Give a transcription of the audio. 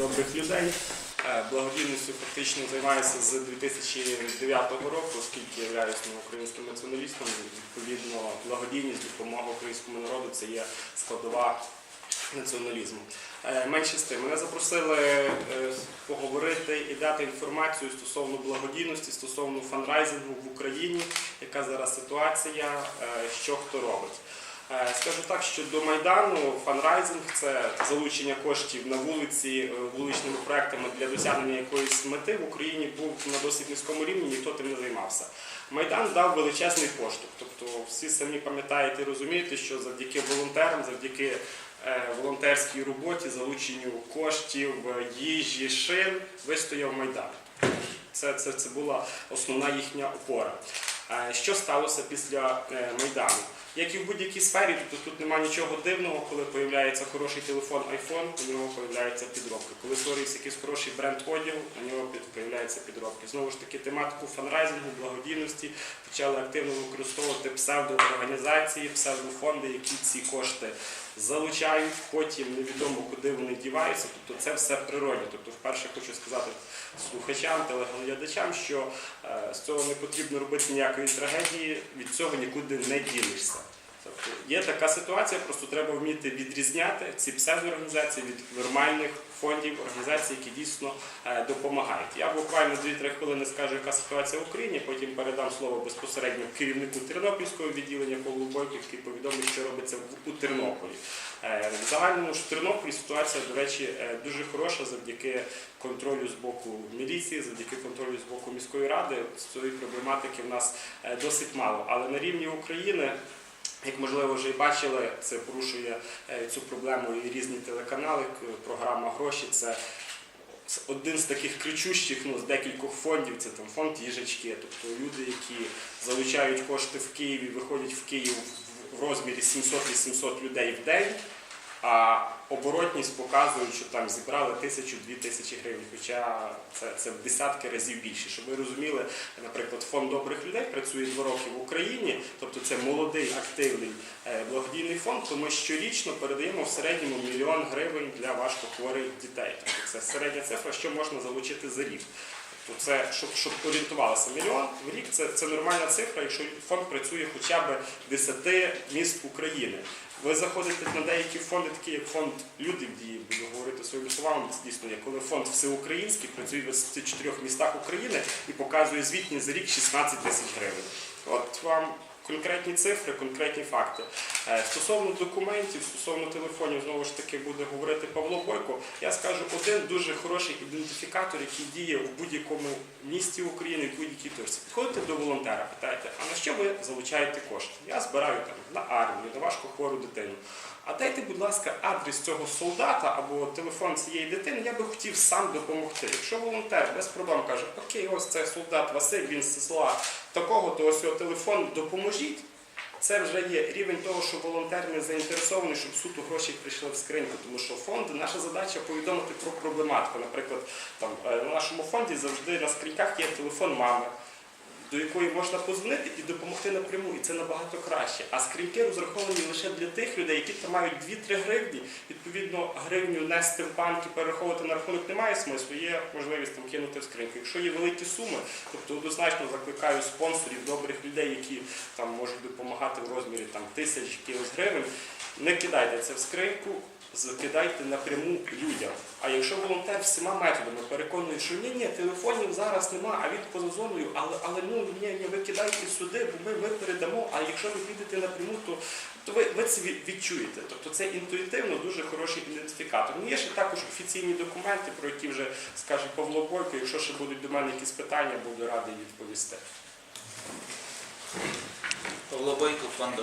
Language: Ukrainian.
добрих людей. Е, Благодійністю фактично займаюся з 2009 року, оскільки являюся українським націоналістом. Відповідно, благодійність, допомога українському народу це є складова націоналізму. Е, Менше з тим, мене запросили е, поговорити і дати інформацію стосовно благодійності, стосовно фандрайзингу в Україні, яка зараз ситуація, що хто робить. Е, Скажу так, що до Майдану фанрайзинг це залучення коштів на вулиці е, вуличними проектами для досягнення якоїсь мети в Україні був на досить низькому рівні, ніхто тим не займався. Майдан дав величезний поштовх. Тобто всі самі пам'ятаєте і розумієте, що завдяки волонтерам, завдяки е, волонтерській роботі, залученню коштів, їжі, шин вистояв Майдан. Це, це, це була основна їхня опора. Е, Що сталося після е, Майдану? Як і в будь-якій сфері, тобто тут немає нічого дивного, коли появляється хороший телефон iPhone, у нього появляються підробки. Коли створюється якийсь хороший бренд одягу, у нього появляються підробки. Знову ж таки, тематику фанрайзингу, благодійності почали активно використовувати псевдоорганізації, псевдофонди, які ці кошти залучають, потім невідомо куди вони діваються. Тобто це все природне. Тобто, вперше хочу сказати слухачам, телеглядачам, що е, з цього не потрібно робити ніякої трагедії, від цього нікуди не дінешся. Тобто є така ситуація, просто треба вміти відрізняти ці псевдоорганізації від нормальних фондів, організацій, які дійсно е, допомагають. Я буквально 2-3 хвилини скажу, яка ситуація в Україні, потім передам слово безпосередньо керівнику Тернопільського відділення Павлу який повідомить, що робиться у Тернополі. Е, В загальному ж в Тернополі ситуація, до речі, е, дуже хороша завдяки контролю з боку міліції, завдяки контролю з боку міської ради. Цієї проблематики в нас досить мало. Але на рівні України. Як можливо вже і бачили, це порушує е, цю проблему і різні телеканали. Програма гроші це один з таких кричущих ну, з декількох фондів. Це там фонд їжечки, тобто люди, які залучають кошти в Києві, виходять в Київ в- в розмірі 700-800 людей в день. Оборотність показують, що там зібрали тисячу-дві тисячі гривень, хоча це, це в десятки разів більше. Щоб ви розуміли, наприклад, фонд добрих людей працює два роки в Україні, тобто це молодий активний е, благодійний фонд, то ми щорічно передаємо в середньому мільйон гривень для важкохворих дітей. Тобто це середня цифра, що можна залучити за рік. Тобто це щоб, щоб орієнтувалося мільйон в рік, це, це нормальна цифра, якщо фонд працює хоча б в 10 міст України. Ви заходите на деякі фонди, такі як фонд Люди в дії, буду говорити своїми словами, це дійсно є, коли фонд всеукраїнський працює в 24 містах України і показує звітні за рік 16 тисяч гривень. От вам конкретні цифри, конкретні факти. Е, Стосовно документів, стосовно телефонів, знову ж таки буде говорити Павло Бойко. Я скажу один дуже хороший ідентифікатор, який діє в будь-якому місті України, в будь-якій точці. Підходите до волонтера, питаєте, а на що ви залучаєте кошти? Я збираю там на армію, на важко хвору дитину. А дайте, будь ласка, адрес цього солдата або телефон цієї дитини, я би хотів сам допомогти. Якщо волонтер без проблем каже, окей, ось це солдат Василь, він з села такого, то ось його телефон допоможіть. Це вже є рівень того, що волонтер не заінтересований, щоб суто гроші прийшли в скриньку. Тому що фонд, наша задача повідомити про проблематику. Наприклад, там е, на нашому фонді завжди на скриньках є телефон мами, до якої можна позвонити і допомогти напряму, і це набагато краще. А скриньки розраховані лише для тих людей, які там мають 2-3 гривні. Відповідно, гривню нести в банк і перераховувати на рахунок немає смислу, є можливість там кинути в скриньку. Якщо є великі суми, тобто однозначно закликаю спонсорів, добрих людей, які там можуть допомагати в розмірі там тисяч гривень. Не кидайте це в скриньку, закидайте напряму людям. Якщо волонтер всіма методами переконує, що ні, ні, телефонів зараз нема, а він поза зоною, але, але ну ні, ні, ви кидайте сюди, бо ми, ми передамо. А якщо ви підете напряму, то, то ви, ви це відчуєте. Тобто це інтуїтивно дуже хороший ідентифікатор. Ну є ще також офіційні документи, про які вже скаже Павло Бойко. Якщо ще будуть до мене якісь питання, буду радий відповісти. Павло Бойко, фонд.